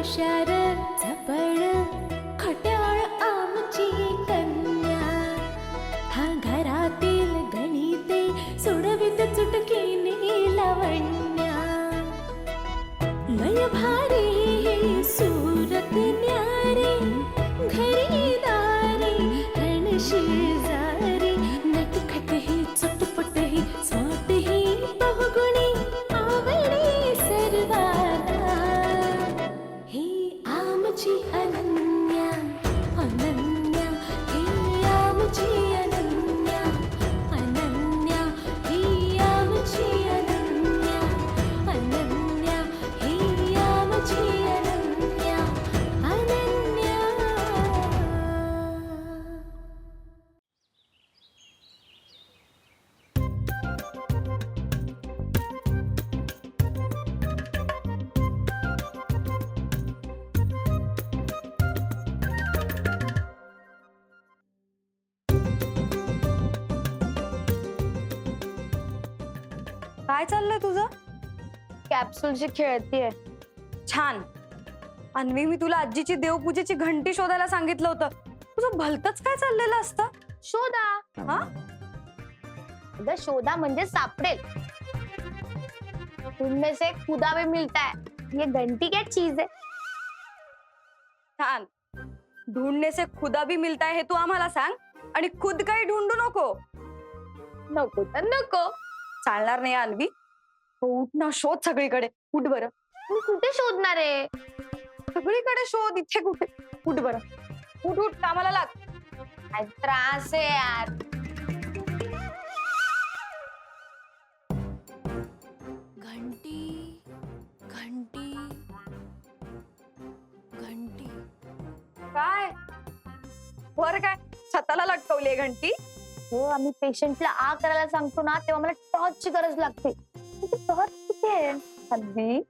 हुशार कॅप्सूलची खेळतीये छान. अन्वी मी तुला आजीची देवपूजेची घंटी शोधायला सांगितलं होतं. तुझं भलतच काय चाललेलं असतं? शोधा. हा? अगं शोधा म्हणजे सापडेल. उनमें से खुदा भी मिलता है ये घंटी क्या चीज है छान. ढूंढने से खुदा भी मिलता है हे तू आम्हाला सांग. आणि खुद काही ढूंढू नको. नको तर नको. चालणार नाही अन्वी हो, उठ ना शोध सगळीकडे. उठ बरं. मी कुठे शोधणार आहे? सगळीकडे शोध इथे कुठे? उठ बरं. उठ उठ कामाला लाग. काय त्रास आहे यार. घंटी घंटी घंटी. काय? वर काय? छताला लटकवली घंटी? हो आम्ही पेशंटला आ करायला सांगतो ना तेव्हा मला टॉर्चची गरज लागते. आहे अन्वी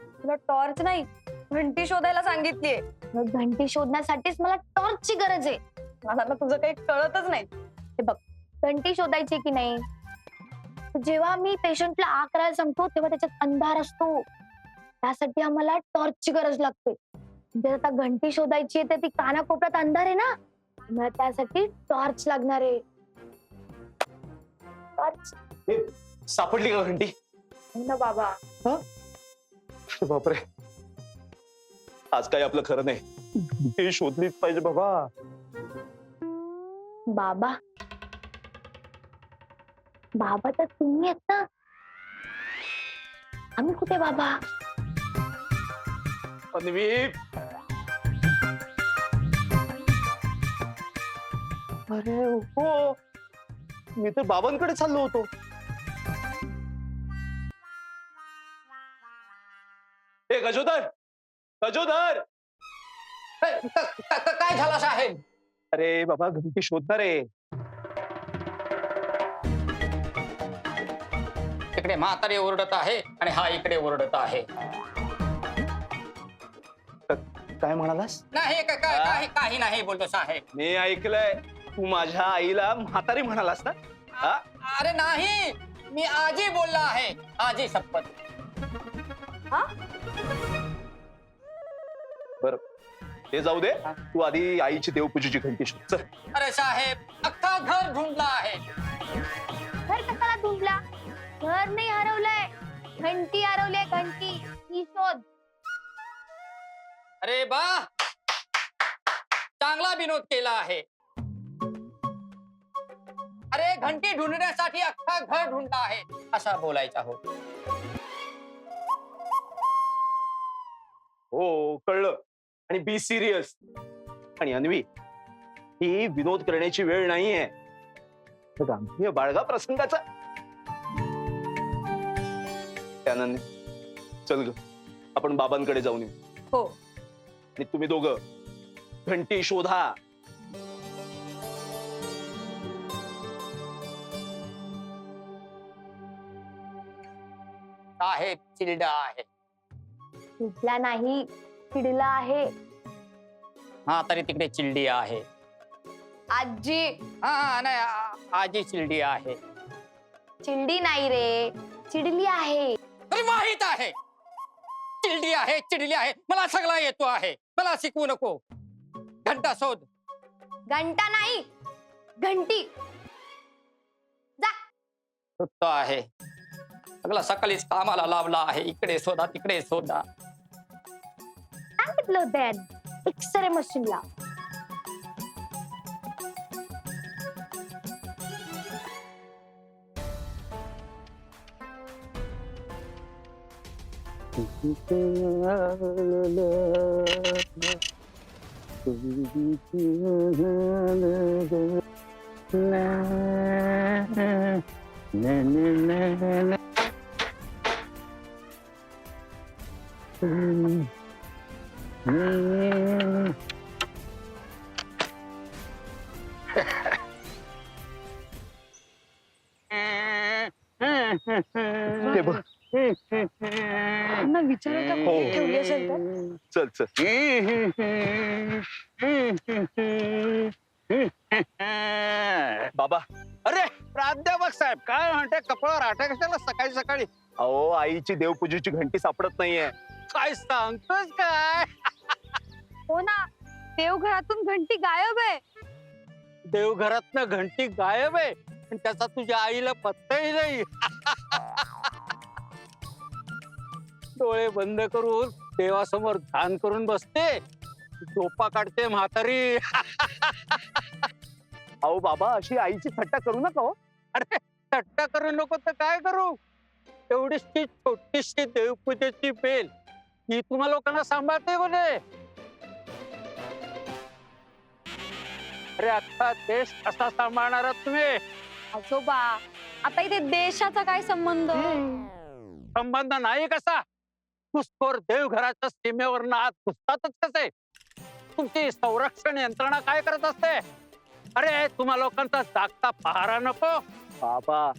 तुला टॉर्च नाही घंटी शोधायला सांगितलीये. मग घंटी शोधण्यासाठीच मला टॉर्चची गरज आहे. मला ना तुझं काही कळतच नाही. हे बघ घंटी शोधायची की नाही? जेव्हा मी पेशंटला आ करायला सांगतो तेव्हा त्याच्यात अंधार असतो. त्यासाठी आम्हाला टॉर्चची गरज लागते. जर आता घंटी शोधायची आहे तर ती कानाकोपऱ्यात अंधार आहे ना? मला त्यासाठी टॉर्च लागणार आहे. टॉर्च सापडली का घंटी? ना बाबा. बापरे. आज काही आपलं खरं नाही. हे शोधलीच पाहिजे बाबा. बाबा. बाबा तर तुम्ही आहेत ना. आम्ही कुठे बाबा? अन्वी अरे हो. मी तर बाबांकडे चाललो होतो. ए गजोदर. गजोदर. काय झालं साहेब अरे बाबा घंटी शोधणार आहे इकडे म्हातारे ओरडत आहे आणि हा इकडे ओरडत आहे. काय म्हणालास? नाही का- का- हा? काही काही नाही बोलतो साहेब. मी ऐकलंय तू माझ्या आईला म्हातारी म्हणालास ना? हा? अरे नाही मी आजी बोलला आहे आजी शपथ बर ते जाऊ दे. तू आधी आईची देवपूजेची घंटी शोध चल. अरे साहेब अख्खा घर ढूंढला आहे. घर कशाला धुंडला घर नाही हरवलंय. घंटी हरवली घंटी. ही शोध. अरे बा! चांगला विनोद केला आहे. अरे घंटी ढूंढण्यासाठी अख्खा घर ढूंढला आहे असा बोलायचा हो. हो कळलं. आणि बी सिरियस आणि अन्वी ही विनोद करण्याची वेळ नाहीये. हे गांभीर्य बाळगा प्रसंगाचा. त्यानंतर चल ग आपण बाबांकडे जाऊन येऊ. हो. आणि तुम्ही दोघं घंटी शोधा. साहेब चिरडा आहे. धुतला नाही. चिडला आहे. हा तरी तिकडे चिलडी आहे. आजी. हा हा, नाही आ- आजी चिलडी आहे. चिडली नाही रे चिडली आहे. अरे माहीत आहे. चिडली आहे चिडली आहे. मला सगळा येतो आहे. मला शिकवू नको. घंटा शोध. घंटा नाही घंटी. तो आहे. सगळा सकाळीच कामाला लावला आहे. इकडे शोधा तिकडे शोधा. सांगितलं होतं याने एक्सरे मशीनला ते बघ. त्यांना विचारायला हो. कोणी ठेवली असेल तर? चल चल. बाबा. अरे प्राध्यापक साहेब काय म्हणते कपाळावर आटा कशाला सकाळी सकाळी? अहो आईची देवपूजेची घंटी सापडत नाहीये. काय सांगतोस काय? हो ना. देवघरातून घंटी गायब आहे. देवघरातनं घंटी गायब आहे. पण त्याचा तुझ्या आईला पत्ताही नाही. डोळे बंद करून देवासमोर ध्यान करून बसते. झोपा काढते म्हातारी. अहो बाबा अशी आईची थट्टा करू नका हो. थट्टा करू नको तर काय करू? एवढीशी छोटीशी देवपूजेची बेल ही तुम्हा लोकांना सांभाळते बोले अरे अख्खा देश कसा सांभाळणार तुम्ही? आजोबा आता इथे देशाचा काय संबंध? संबंध नाही कसा? घुसखोर देवघराच्या सीमेवर आत घुसतातच कसे? तुमची संरक्षण यंत्रणा काय करत असते? अरे तुम्हा लोकांचा जागता पहारा नको. बाबा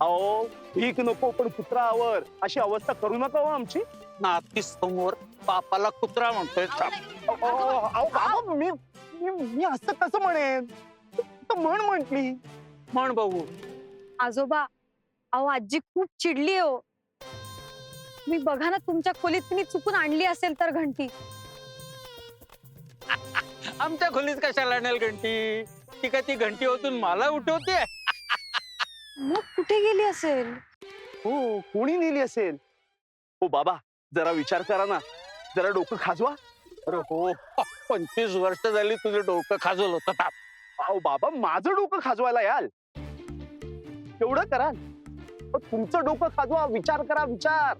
अहो भीक नको पण कुत्रावर अशी अवस्था करू नका हो आमची. नाती समोर बापाला कुत्रा म्हणतोय. अहो, अहो, अहो, बाबा मी मी मी असं कसं म्हणेन? म्हण म्हंटली. म्हण बघू. आजोबा अहो आजी खूप चिडली हो. मी बघा ना तुमच्या खोलीत तुम्ही चुकून आणली असेल तर घंटी. आमच्या खोलीत कशाला आणेल घंटी? ती का ती घंटी होतून मला उठवते? मग कुठे गेली असेल? हो कोणी नेली असेल? हो बाबा जरा विचार करा ना. जरा डोकं खाजवा. अरे हो. पंचवीस वर्ष झाली तुझं डोकं खाजवलं होतं. ताप. अहो बाबा माझं डोकं खाजवायला याल. एवढं कराल अहो, तुमचं डोकं खाजवा विचार करा विचार.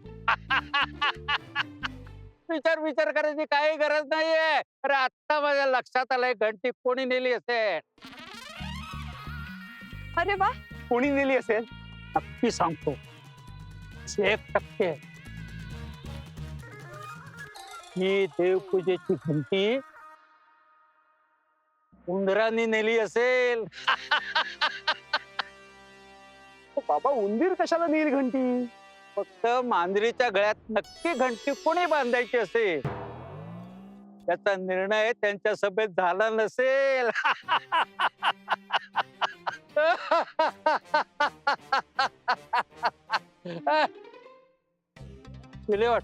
विचार विचार करायची काही गरज नाहीये. अरे आता माझ्या लक्षात आलंय घंटी कोणी नेली असेल? अरे वा. कोणी नेली असेल? नक्की सांगतो. एक टक्के. ही देवपूजेची घंटी उंदरांनी नेली असेल बाबा उंदीर कशाला नेली घंटी? फक्त मांजरीच्या गळ्यात नक्की घंटी कोणी बांधायची असेल? त्याचा निर्णय त्यांच्या सभेत झाला नसेल. विल्हेवाट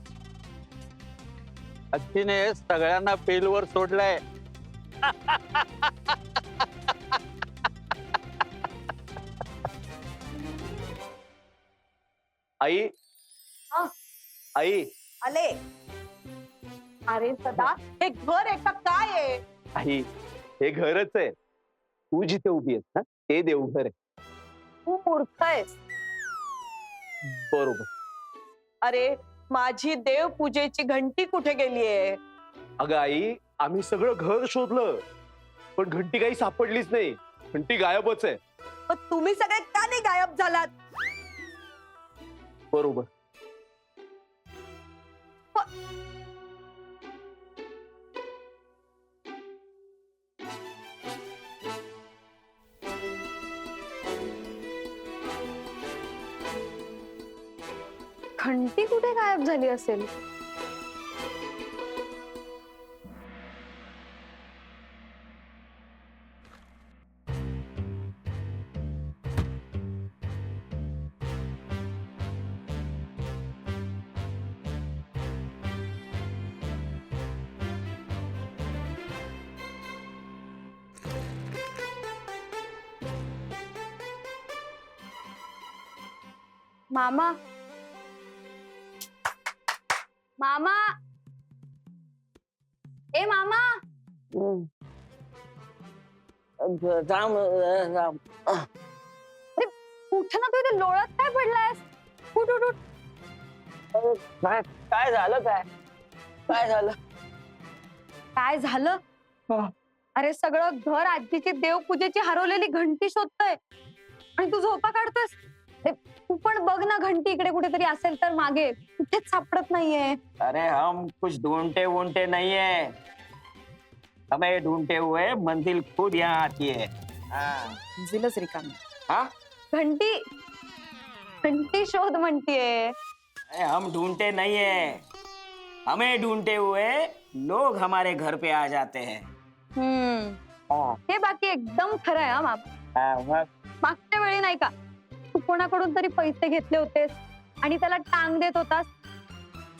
आजीने सगळ्यांना पेलवर सोडलाय. आई? हा. आई? आले. अरे सदा हे घर आहे का काय आहे? आई हे घरच आहे. तू जिथे उभी आहेस ना ते देवघर आहे. तू मूर्ख आहेस. बरोबर. अरे माझी देव पूजेची घंटी कुठे गेलीये? अगं आई आम्ही सगळं घर शोधलं. पण घंटी काही सापडलीच नाही. घंटी गायबच आहे. मग तुम्ही सगळे का नाही गायब झालात? बरोबर. घंटी कुठे गायब झाली असेल? मामा. मामा. ए मामा. उठ ना तू इथे लोळत काय पडलायस? उठ उठ उठ. काय काय झालं काय? काय झालं? काय झालं? हा. अरे सगळं घर आजीची देवपूजेची हरवलेली घंटी शोधतोय. आणि तू झोपा काढतोयस? तू पण बघ ना घंटी इकडे कुठेतरी असेल तर मागे. कुठेच सापडत नाहीये. अरे हम कुछ ढूंढते वूंढते नहीं है. हमें ढूंढते हुए मंजिल खुद यहाँ आती है. हाँ। जिलच रिकामी. हा? घंटी घंटी शोध म्हणतीये. अरे हम ढूंढते नहीं है. हमें ढूंढते हुए लोग हमारे घर पे आ जाते हैं. हम्म. हे बाकी एकदम खरं आहे हा माप. हाँ, मग? मागच्या वेळी नाही का? तू कोणाकडून तरी पैसे घेतले होतेस? आणि त्याला टांग देत होतास?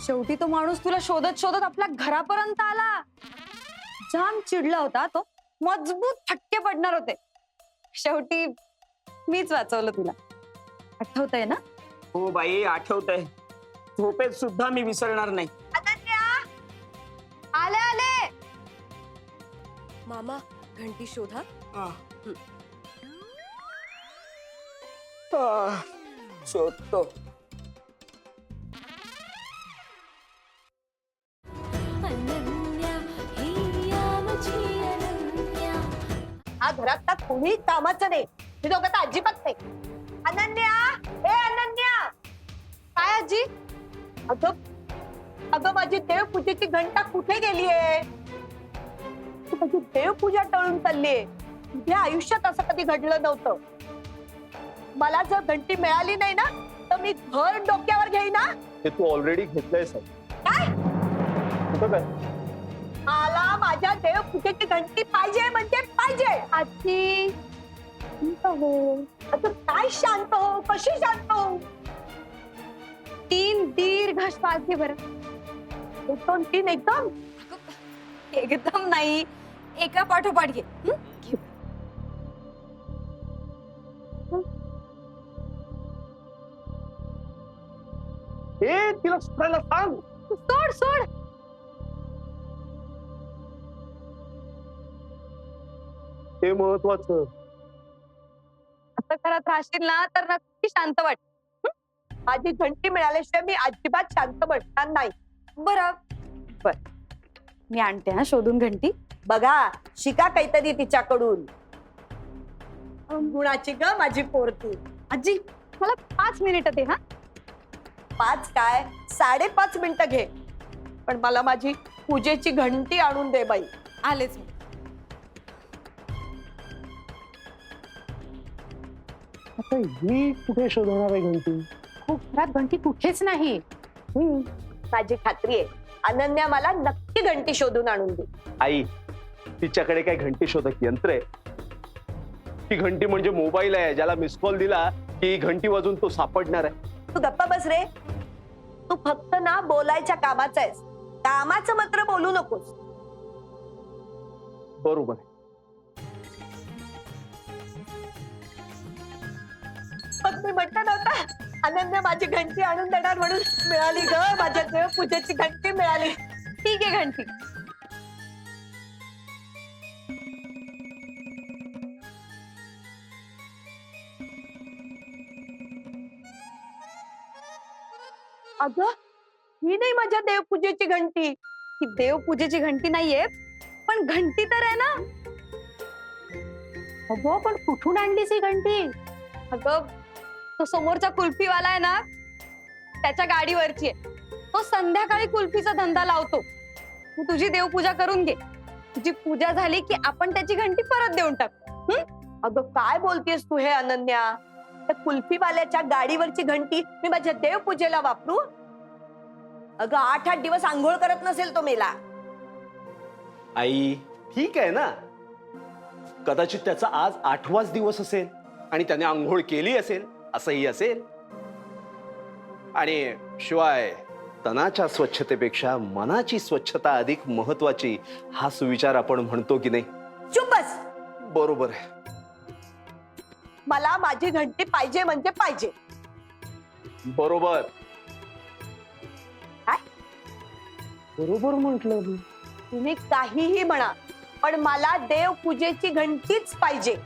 शेवटी तो माणूस तुला शोधत शोधत आपल्या घरापर्यंत आला. जाम चिडला होता तो. मजबूत फटके पडणार होते. शेवटी मीच वाचवलं तुला. आठवतंय ना? हो बाई आठवतंय. झोपेत सुद्धा मी विसरणार नाही. आले आले! मामा घंटी शोधा. आह, मुझी अनन्या हा घरात ना कोणी कामाचं नाही. मी दोघं तर अजिबात नाही. अनन्या ए अनन्या! काय आजी? अगं अगं माझी देवपूजेची घंटा कुठे गेलीये? तू माझी देवपूजा टळून चाललीये. तुझ्या आयुष्यात असं कधी घडलं नव्हतं. मला जर घंटी मिळाली नाही ना तर मी घर डोक्यावर घेईन ना ते तू ऑलरेडी घेतलंय सर. काय? कुठं काय? मला माझ्या देवपूजेची घंटी पाहिजे म्हणजे पाहिजे. आजी शांत हो. अगं काय शांत हो? कशी शांत हो? तीन दीर्घ श्वास घे बरं. एक दोन तीन एकदम. एकदम नाही. एका पाठोपाठ घे. हं? ए तिला सुटायला सांग सोड सोड हे महत्वाचं असं करत राहशील ना तर नक्की शांत वाट. माझी घंटी मिळाल्याशिवाय मी अजिबात शांत बसणार नाही. बरं. बर. मी आणते हा शोधून घंटी. बघा शिका काहीतरी तिच्याकडून. गुणाची ग माझी पोरती आजी मला पाच मिनिट दे हा. पाच काय? साडेपाच मिनिटं घे. पण मला माझी पूजेची घंटी आणून दे बाई. आलेच मी. आता ही कुठे शोधणार आहे घंटी? खूप घरात घंटी कुठेच नाही. माझी खात्री आहे. अनन्या मला नक्की घंटी शोधून आणून दे. आई तिच्याकडे काय घंटी शोधक यंत्र आहे? ती घंटी म्हणजे मोबाईल आहे. ज्याला मिस कॉल दिला की घंटी वाजून तो सापडणार आहे. तू गप्पा बस रे. तू फक्त ना बोलायच्या कामाचा आहेस. कामाचं मात्र बोलू नकोस. बरोबर. मग मी म्हटलं नव्हतं अनन्या माझी घंटी आणून देणार म्हणून मिळाली ग माझ्या देव पूजेची घंटी मिळाली. ठीक आहे घंटी. अगं ही नाही माझ्या देवपूजेची घंटी. ही देवपूजेची घंटी नाहीये पण घंटी तर आहे ना. अगं पण कुठून आणलीस ही घंटी? अगं तो समोरचा कुल्फीवाला आहे ना त्याच्या गाडीवरची आहे. तो संध्याकाळी कुल्फीचा धंदा लावतो. तू तुझी देवपूजा करून घे. तुझी पूजा झाली की आपण त्याची घंटी परत देऊन टाक. अगं काय बोलतेस तू हे अनन्या? त्या कुल्फीवाल्याच्या गाडीवरची घंटी मी माझ्या देवपूजेला वापरू? अगं आठ आठ दिवस आंघोळ करत नसेल तो मेला. आई ठीक आहे ना? कदाचित त्याचा आज आठवाच दिवस असेल आणि त्याने आंघोळ केली असेल असंही असेल. आणि शिवाय तनाच्या स्वच्छतेपेक्षा मनाची स्वच्छता अधिक महत्वाची हा सुविचार आपण म्हणतो की नाही? चुप बस. बरोबर आहे. मला माझी घंटी पाहिजे म्हणजे पाहिजे. बरोबर. काय? बरोबर म्हंटल मी. तुम्ही काहीही म्हणा पण मला देव पूजेची घंटीच पाहिजे.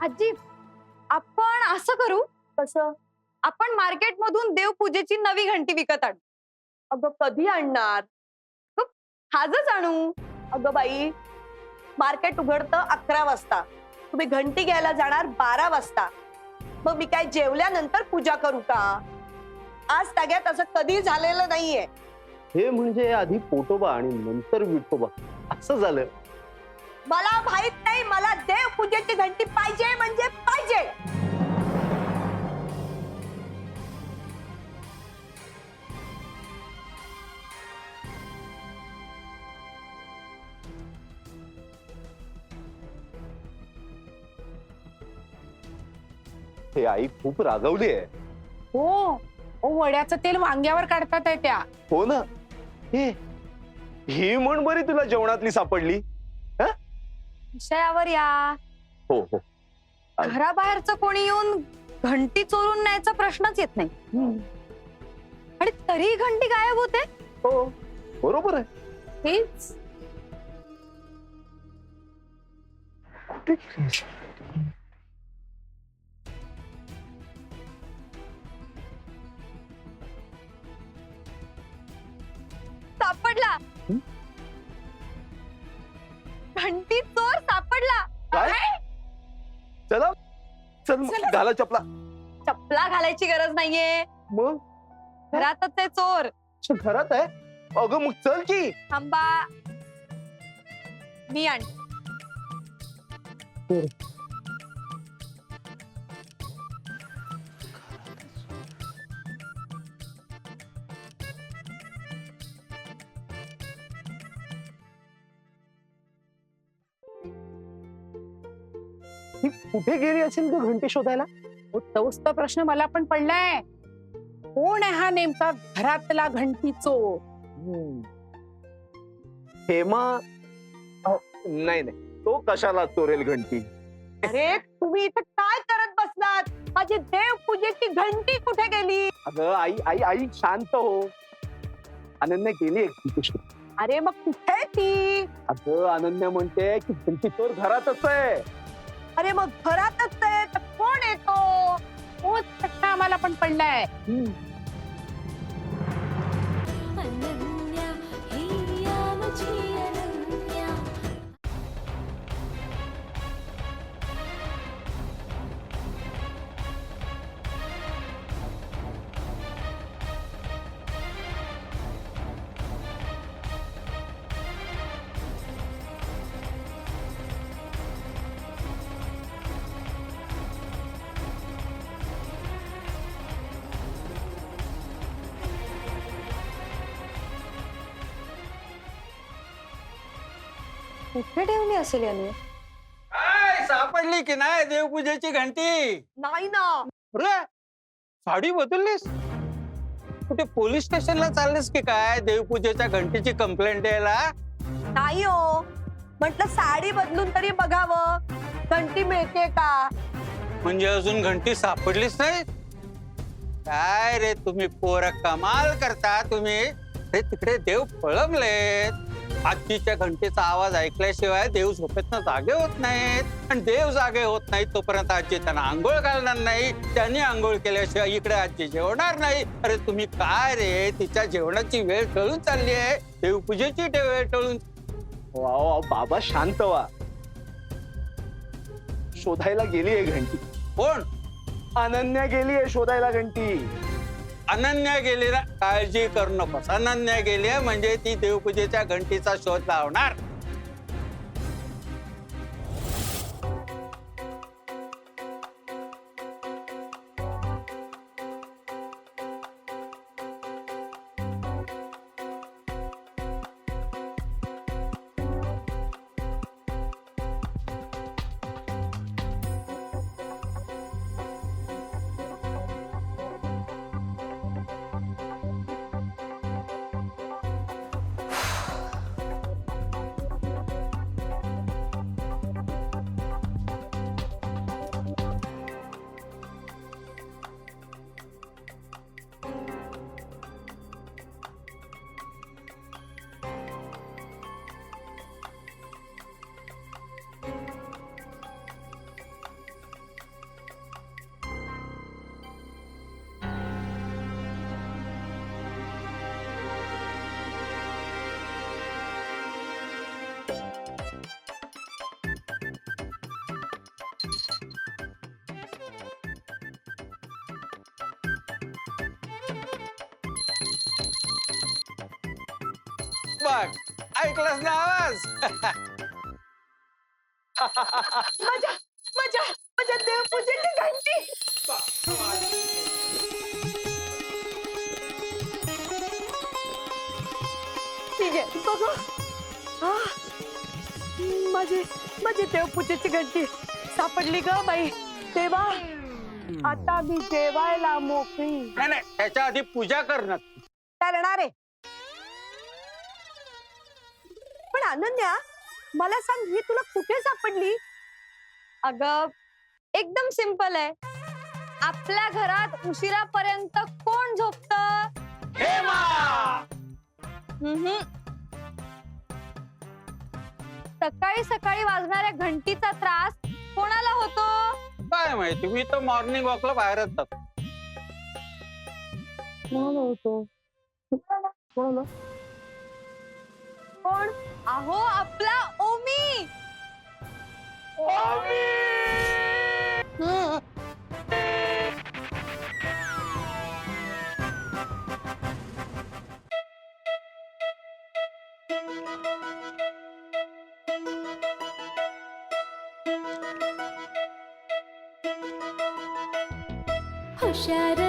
आजी आपण असं करू? कसं? आपण मार्केट मधून देवपूजेची नवी घंटी विकत आणू. अगं कधी आणणार? आजच आणू. अगं बाई मार्केट उघडतं अकरा वाजता. तुम्ही घंटी घ्यायला जाणार बारा वाजता. मग मी काय जेवल्यानंतर पूजा करू का? आज तग्यात असं कधी झालेलं नाहीये. हे म्हणजे आधी पोटोबा आणि नंतर विठोबा. असं झालं. मला माहीत नाही मला देव पूजेची घंटी पाहिजे म्हणजे पाहिजे. हे आई खूप रागवली आहे. हो ओ वड्याचं तेल वांग्यावर काढतात आहे त्या. हो ना. हे ही म्हण बरी तुला जेवणातली सापडली? विषयावर या. हो हो. घराबाहेरचं कोणी येऊन घंटी चोरून न्यायचा प्रश्नच येत नाही. आणि तरी घंटी गायब होते? हो बरोबर आहे. हेच. कुठे गेली? घाला चपला? चपला घालायची गरज नाहीये. मग? घरातच आहे चोर. अच्छा, घरात आहे? अगं मग चल की. थांबा. मी आण ही कुठे गेली असेल ग घंटी शोधायला? तोच तर प्रश्न मला पण पडलाय. कोण आहे हा नेमका घरातला घंटी चोर हेमा नाही नाही. तो कशाला चोरेल घंटी? अरे तुम्ही इथे काय करत बसलात? माझी देव पूजेची घंटी कुठे गेली? अगं आई आई आई शांत हो. अनन्या गेली अरे मग कुठे ती? अगं अनन्या म्हणते की घंटी चोर घरातच आहे. अरे मग घरातच आहे तर कोण येतो? तोच प्रश्न आम्हाला पण पडलाय. कुठे ठेवली असेल याने. काय सापडली की नाही देवपूजेची घंटी? नाही ना. अरे साडी बदललीस? कुठे पोलीस स्टेशनला चाललीस की काय? देवपूजेच्या घंटीची कंप्लेंट द्यायला नाही हो. म्हटलं साडी बदलून तरी बघावं. घंटी मिळते का? म्हणजे अजून घंटी सापडलीच नाही? काय रे तुम्ही पोर कमाल करता तुम्ही? रे तिकडे देव पळमलेत आजीच्या घंटेचा आवाज ऐकल्याशिवाय देव झोपेतनं जागे होत नाहीत. आणि देव जागे होत नाहीत तोपर्यंत आजी त्यांना आंघोळ घालणार नाही. त्यांनी आंघोळ केल्याशिवाय इकडे आजी जेवणार नाही. अरे तुम्ही काय रे? तिच्या जेवणाची वेळ टळून चालली आहे. देवपूजेची टे- वेळ टळून वा वा, बाबा शांत व्हा. शोधायला गेली आहे घंटी. कोण? अनन्या गेली आहे शोधायला घंटी. अनन्या गेलेला काळजी करू नकोस. अनन्या गेली म्हणजे ती देवपूजेच्या घंटीचा शोध लावणार. ऐकलंस ना आवाज. माझ्या माझ्या माझ्या देवपूजेची घंटी. ठीक आहे बघू. हा. माझी माझी देवपूजेची घंटी सापडली ग बाई. देवा आता मी जेवायला मोकळी. नाही नाही त्याच्या आधी पूजा करणं करणार आहे? अनन्या मला सांग ही तुला कुठे सापडली? अगं एकदम सिंपल आहे. आपल्या घरात उशिरापर्यंत कोण झोपत? सकाळी सकाळी वाजणाऱ्या घंटीचा त्रास कोणाला होतो? काय माहिती मी तर मॉर्निंग वॉकला बाहेरच जातो. कोण अहो आपला ओमी. हुशार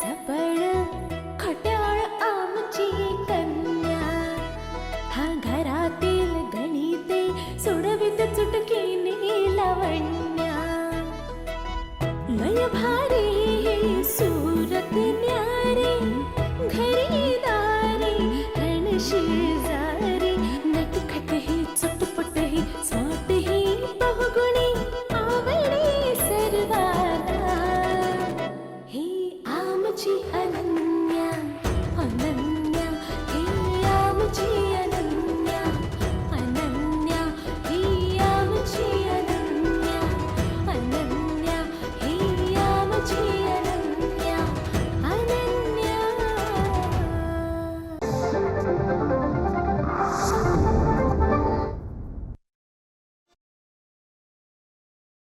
झपळ खटाळ आमची कन्या हलवीत चुटकीने लवण्या लय भारी